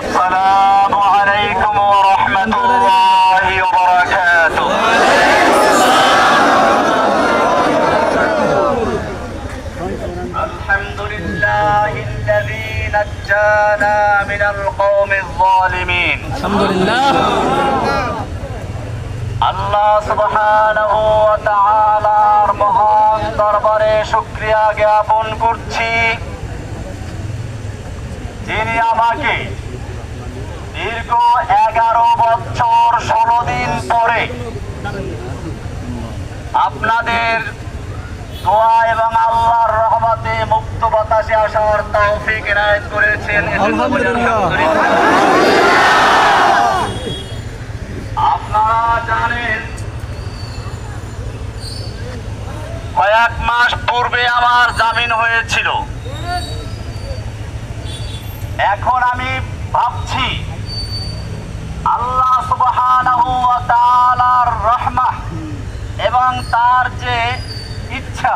السلام الحمد لله الذي نجانا من القوم الظالمين আলহামদুলিল্লাহ আল্লাহ সুবহানাহু ওয়া তাআলার মহান দরবারে শুকরিয়া জ্ঞাপন করছি যিনি আমাকে দীর্ঘ এগারো বছর ষোলো দিন পরে আপনাদের দোয়া এবং আল্লাহর রহমতে বাতাসে আসার তৌফিক এনায়েত করেছেন। আপনারা জানেন কয়েক মাস পূর্বে আমার জামিন হয়েছিল এখন আমি ভাবছি আল্লাহ সুবহানাহু ওয়া তাআলার রহমাহ এবং তার যে ইচ্ছা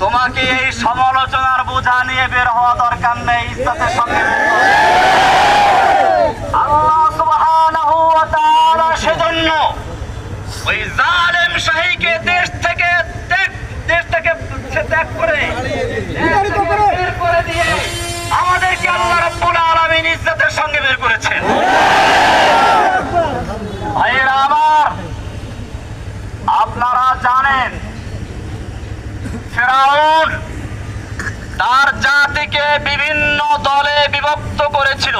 তোমাকে এই সমালোচনার বোঝা নিয়ে বের হওয়া দরকার নেই ইজ্জতের সঙ্গে সেজন্য ওই দেশ থেকে দেশ থেকে ত্যাগ করে দেশ থেকে বের করে দিয়ে আমাদেরকে আল্লাহ রাব্বুল আলামিন ইজ্জতের সঙ্গে বের করেছেন ভাইয়েরা আমার আপনারা জানেন ফেরাউন তার জাতিকে বিভিন্ন দলে বিভক্ত করেছিল।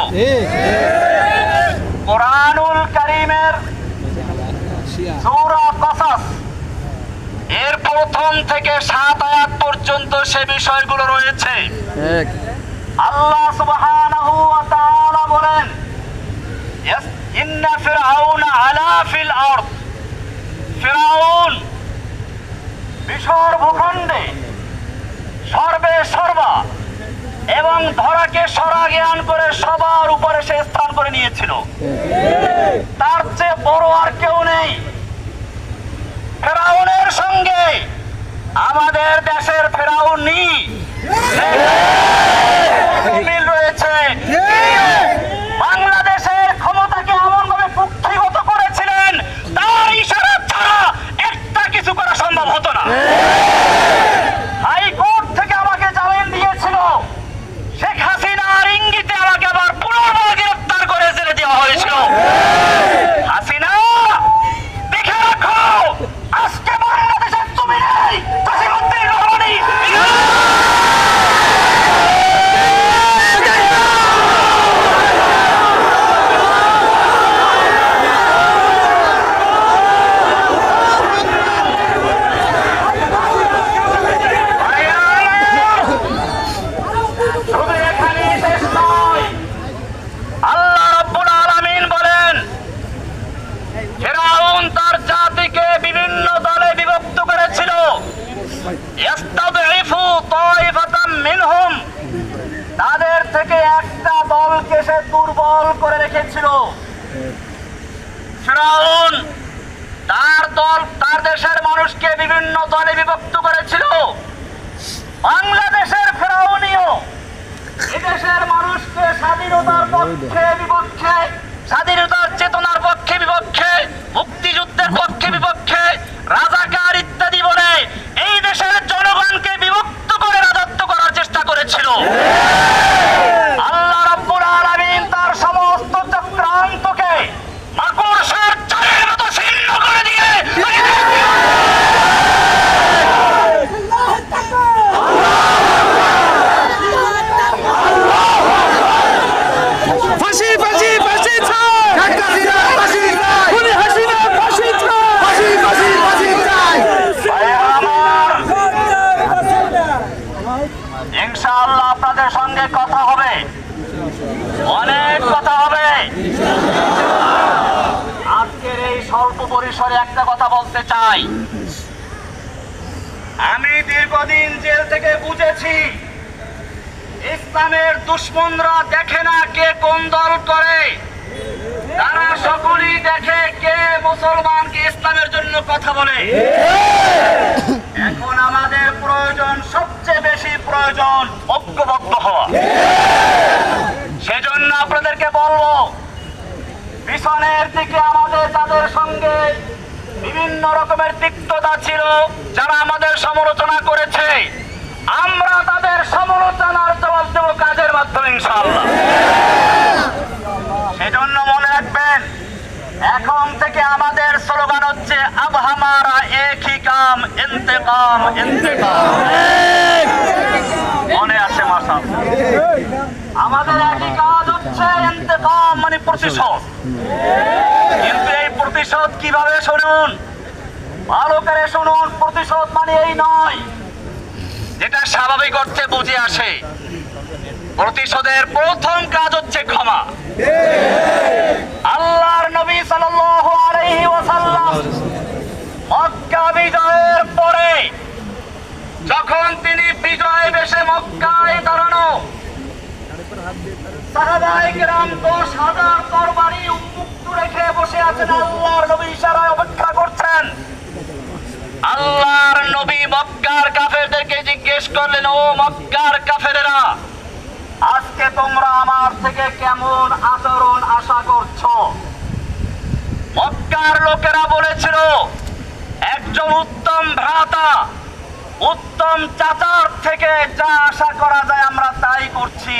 কোরআনুল কারীমের সূরা কসাস। এর প্রথম থেকে সাত আয়াত পর্যন্ত সে বিষয়গুলো রয়েছে। আল্লাহ সুবহানাহু ওয়া তাআলা বলেন ইন্না ফিরআউনা আলা ফিল আরদ। ফিরআউন মিশর ভূখণ্ডে। সর্বে সর্বা। এবং ধরাকে সরা জ্ঞান করে সবার উপরে সে স্থান করে নিয়েছিল। তার চেয়ে বড় আর কেউ নেই। ফেরাউনের সঙ্গে আমাদের দেশের ফেরাউনি Yeah. বাংলাদেশের ফেরাউনিও এদেশের মানুষকে স্বাধীনতার পক্ষে বিপক্ষে স্বাধীনতার চেতনার পক্ষে বিপক্ষে মুক্তিযুদ্ধের পক্ষে বিপক্ষে রাজাকার ইত্যাদি বলে এই দেশের জনগণকে বিভক্ত করে রাজত্ব করার চেষ্টা করেছিল আল্লাহ রাব্বুল আলামিন তার সমস্ত চক্রান্তকে মাকড়সার চালের মতো ছিন্ন করে দিয়ে অনেক কথা হবে আজকের এই স্বল্প পরিসরে একটা কথা বলতে চাই আমি দীর্ঘদিন জেল থেকে বুঝেছি ইসলামের দুশ্মনরা দেখে না কে কোন দল করে। তারা সকলেই দেখে কে মুসলমানকে ইসলামের জন্য কথা বলে। এখন আমাদের প্রয়োজন সবচেয়ে বেশি প্রয়োজন ঐক্যবদ্ধ হওয়া। সেজন্য আপনাদেরকে বলব, পিছনের দিকে আমাদের তাদের সঙ্গে বিভিন্ন রকমের তিক্ততা ছিল, যারা আমাদের সমালোচনা করেছে, আমরা তাদের সমালোচনার জবাব দেব কাজের মাধ্যমে ইনশাআল্লাহ। সেজন্য মনে রাখবেন, এখন থেকে আমাদের স্লোগান হচ্ছে, আব হামারা একই কাম, ইন্তেকাম ইন্তেকাম। মনে আছে মাসা আমাদের একই কাজ হচ্ছে, ইন্তেকাম মানে প্রতিশোধ। কিন্তু এই প্রতিশোধ কীভাবে শুনুন? ভালো করে শুনুন, প্রতিশোধ মানে এই নয়। যেটা স্বাভাবিক অর্থে বুঝে আসে। প্রতিশোধের প্রথম কাজ হচ্ছে ক্ষমা। আল্লাহর নবী সাল্লাল্লাহু পরে যখন তিনি বিজয় বেশে মক্কায় দাঁড়ানো আল্লাহর নবী ইশারায় অপেক্ষা করছেন। আল্লাহর নবী মক্কার কাফেরদেরকে জিজ্ঞেস করলেন, ও মক্কার কাফেরেরা তোমরা আমার থেকে কেমন আচরণ আশা করছ? মক্কার লোকেরা বলেছিল, একজন উত্তম ভ্রাতা, উত্তম চাচার থেকে যা আশা করা যায় আমরা তাই করছি।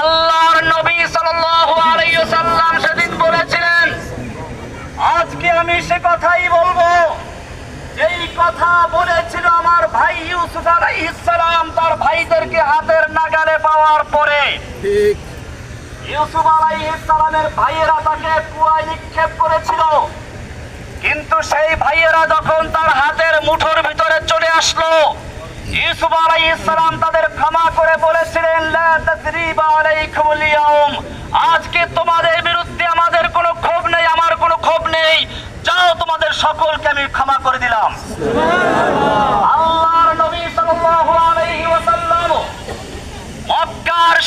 আল্লাহর নবী ওয়াসাল্লাম সেদিন বলেছিলেন, আজকে আমি সে কথাই বলব। এই কথা বলেছিল আমার ভাই ইউসুফ আলাইহিস সালাম তার ভাইদেরকে হাতের নাগালে পাওয়ার পরে ঠিক। ইউসুফ আলাইহিস সালামের ভাইয়েরা তাকে কুয়ায় নিক্ষেপ করেছিল। কিন্তু সেই ভাইয়েরা যখন তার হাতের মুঠোর ভিতরে চলে আসলো ইউসুফ আলাইহিস সালাম তাদের ক্ষমা করে বলেছিলেন লা তাসরিবা আলাইকুমুল ইয়াউম। আজকে তোমাদের বিরুদ্ধে আমাদের কোনো ক্ষোভ নেই আমার কোনো ক্ষোভ নেই। যাও, তোমাদের সকলকে আমি ক্ষমা করে দিলাম।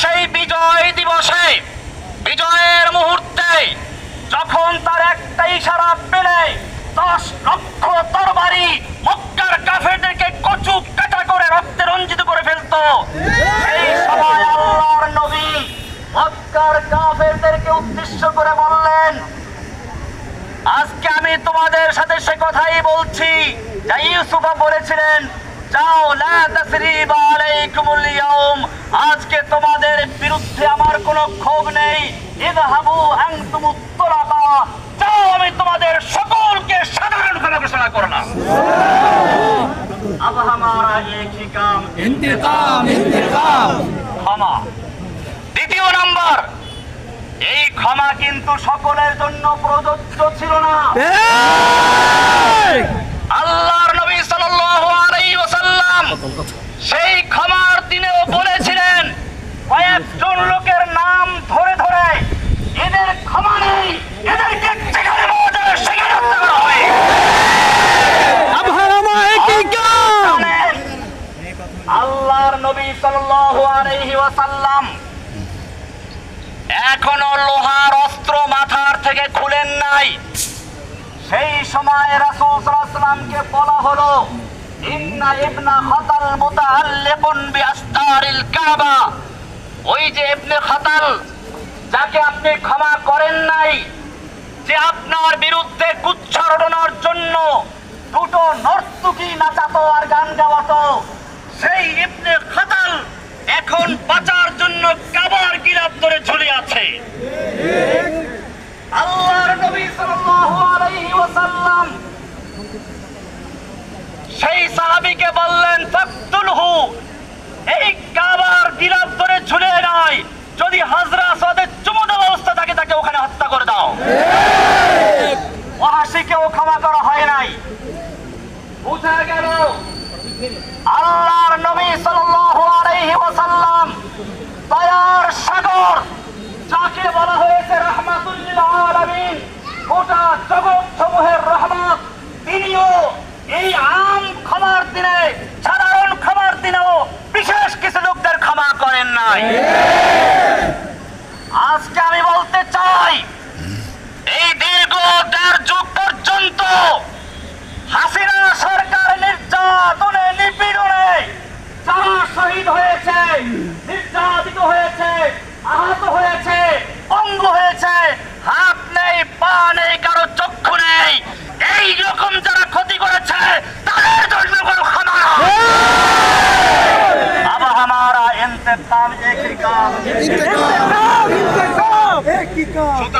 সেই বিজয় দিবসে, বিজয়ের মুহূর্তে যখন তার একটা ইশারা পেলে, দশ লক্ষ তরবারি মক্কার কাফেরদেরকে কচু কাটা করে রক্তে রঞ্জিত করে ফেলতো। সেই সময় আল্লাহর নবী মক্কার কাফেরদেরকে উদ্দেশ্য করে আজকে আমি তোমাদের সাথে সে কথাই বলছি যা ইউসুফা বলেছিলেন যাও লা তাসরিবা আলাইকুমুল ইয়াউম আজকে তোমাদের বিরুদ্ধে আমার কোনো ক্ষোভ নেই ইযহাবু আনতুম তুলাকা যাও আমি তোমাদের সকলকে সাধারণ ক্ষমা ঘোষণা করলাম अब हमारा एक ही काम इंतकाम इंतकाम ক্ষমা দ্বিতীয় নাম্বার এই ক্ষমা কিন্তু সকলের জন্য প্রযোজ্য ছিল না। আল্লাহর নবী সাল্লাম ওয়াসাল্লাম সেই ক্ষমার দিনেও বলেছিলেন কয়েকজন লোকের নাম ধরে ধরে এদের ক্ষমা নেই আল্লাহর নবী সাল্লাল্লাহু আলাইহি ওয়াসাল্লাম এখনও লোহার অস্ত্র মাথার থেকে খুলেন নাই। সেই সময় রাসূল বলা হলো ইবনা খাতাল ওই যে ইবনে খাতাল, যাকে আপনি করেন নাই, যে আপনার বিরুদ্ধে কুচ্ছারণার জন্য দুটো নাচাতো আর গান গাওয়াতো, সেই ইবনে খাতাল এখন বাঁচার জন্য কাবার গিলাপ ধরে ঝুলে আছে। আল্লাহর নবী সাল্লাল্লাহু আলাইহি ওয়াসাল্লাম সেই সাহাবীকে বললেন ফাকতুলহু এই কাবার গিলাপ ধরে ঝুলে নয় যদি হাজরা আসাদের চুমু দেওয়া অবস্থা থাকে তাকে ওখানে হত্যা করে দাও। ওয়াহাসিকেও ক্ষমা করা হয় নাই। বুঝা গেল আল্লাহর নবী সাল্লাল্লাহু আলাইহি ওয়াসাল্লাম তায়ার সাগর, যাকে বলা হয়েছে রাহমাতুল লিল আলামিন, গোটা জগৎ সমূহের রহমত, তিনিও এই আম ক্ষমার দিনে, সাধারণ ক্ষমার দিনেও বিশেষ কিছু লোকদের ক্ষমা করেন নাই। আজকে আমি বলতে চাই, এই দীর্ঘ দেড় যুগ পর্যন্ত নেই পা নেই কারো চক্ষু নেই এই রকম যারা ক্ষতি করেছে তাদের জন্য কোনো ক্ষমা নয়। अब हमारा इंतकाम एक ही काम সুতরাং যারা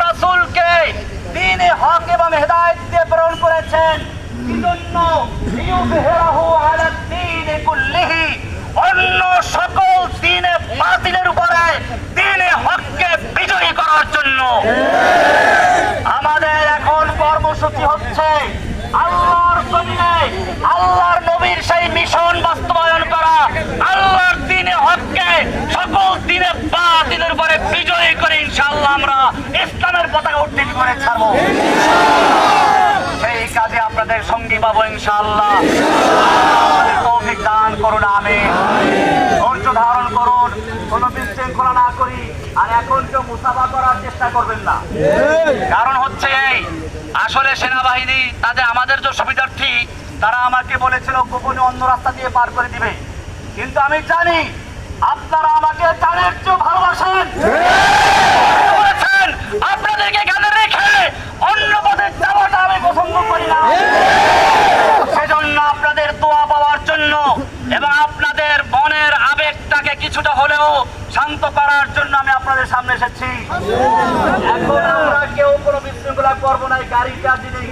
দ্বীনে হক এবং হেদায়েত দিয়ে প্রেরণ করেছেন। আলা দ্বীনি কুল্লিহি, অন্য সকল দ্বীনে বাতিলের উপরে দ্বীনে হককে বিজয়ী করার জন্য। আমাদের এখন কর্মসূচি হচ্ছে আল্লাহর জমিনে আল্লাহর নবীর সেই মিশন বাস্তবায়ন করা। আল্লাহর দিনে হককে সকল দিনে বাতিলের উপরে বিজয়ী করে ইনশাআল্লাহ আমরা ইসলামের পতাকা উত্তীন করে ছাড়বো। সেই কাজে আপনাদের সঙ্গী পাবো ইনশাআল্লাহ। আমাদের তৌফিক দান করুন আমি ধৈর্য ধারণ করুন, কোনো বিশৃঙ্খলা না করি, আর এখন কেউ মুসাফা করার চেষ্টা করবেন না। কারণ হচ্ছে এই, আসলে সেনাবাহিনী তাদের আমাদের যে সুবিধার্থী, তারা আমাকে বলেছিল, গোপনে অন্য রাস্তা দিয়ে পার করে দিবে। কিন্তু আমি জানি, আপনারা আমাকে জানের চেয়েও ভালোবাসেন বলেছেন আপনাদেরকে এখানে রেখে অন্য পথে যাওয়াটা আমি পছন্দ করি না সেজন্য আপনাদের দোয়া পাওয়ার জন্য এবং আপনাদের মনের আবেগটাকে কিছুটা হলেও শান্ত করার জন্য আমি আপনাদের সামনে এসেছি এখন আমরা কেউ কোনো বিশৃঙ্খলা করব না এই গাড়িটা যিনি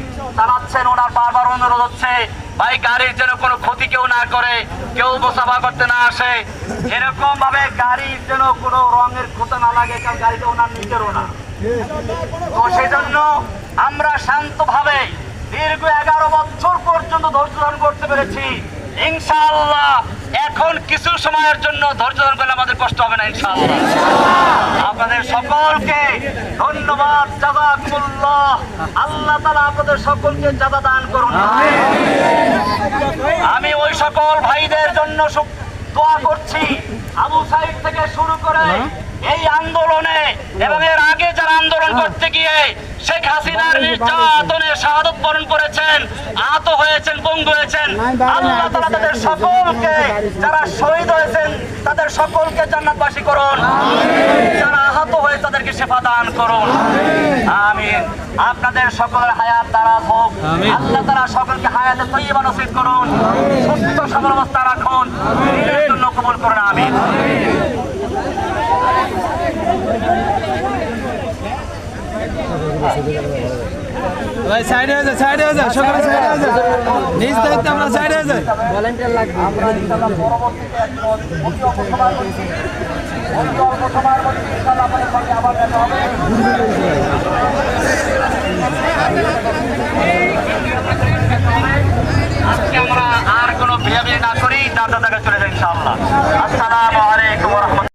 চালাচ্ছেন ওনার বারবার অনুরোধ হচ্ছে, ভাই, গাড়ির যেন কোনো ক্ষতি কেউ না করে, কেউ বসাফা করতে না আসে এরকম ভাবে গাড়ির যেন কোনো রঙের ক্ষতি না লাগে, কারণ গাড়িটা ওনার নিজেরও না। তো সেজন্য আমরা শান্তভাবে দীর্ঘ এগারো বছর পর্যন্ত ধৈর্য ধারণ করতে পেরেছি। ইনশাআল্লাহ এখন কিছু সময়ের জন্য ধৈর্য ধারণ করলে আমাদের কষ্ট হবে না ইনশাআল্লাহ। আপনাদের সকলকে ধন্যবাদ জাজাকুমুল্লাহ আল্লাহ তাআলা আপনাদের সকলকে জাদা দান করুন। আমি ওই সকল ভাইদের জন্য দোয়া করছি। আবু সাইদ থেকে শুরু করে এই আন্দোলনে এবং এর আগে যারা আন্দোলন করতে গিয়ে শেখ হাসিনার নির্যাতনে শাহাদত বরণ করেছেন আহত হয়েছেন পঙ্গু হয়েছেন। আল্লাহ তাআলা তাদের সকলকে যারা শহীদ হয়েছেন তাদের সকলকে জান্নাতবাসী করুন। যারা আহত হয়ে তাদেরকে সেবা দান করুন। আমিন। আপনাদের সকলের হায়াত দারাজ হোক আল্লাহ তারা সকলকে হায়াতে তৈবা নসিব করুন। সুস্থ সবল অবস্থা রাখুন। কবুল করুন আমিন। ভাই সাইডে হয়ে সাইডে হয়ে সকালে সাইডে হয়ে নিজ দায়িত্বে আমরা সাইডে ভলেন্টিয়ার লাগবে। আমরা আর কোনো বিহেভিয়ার না করি তার দাদা চলে যাই ইনশাআল্লাহ। আসসালামু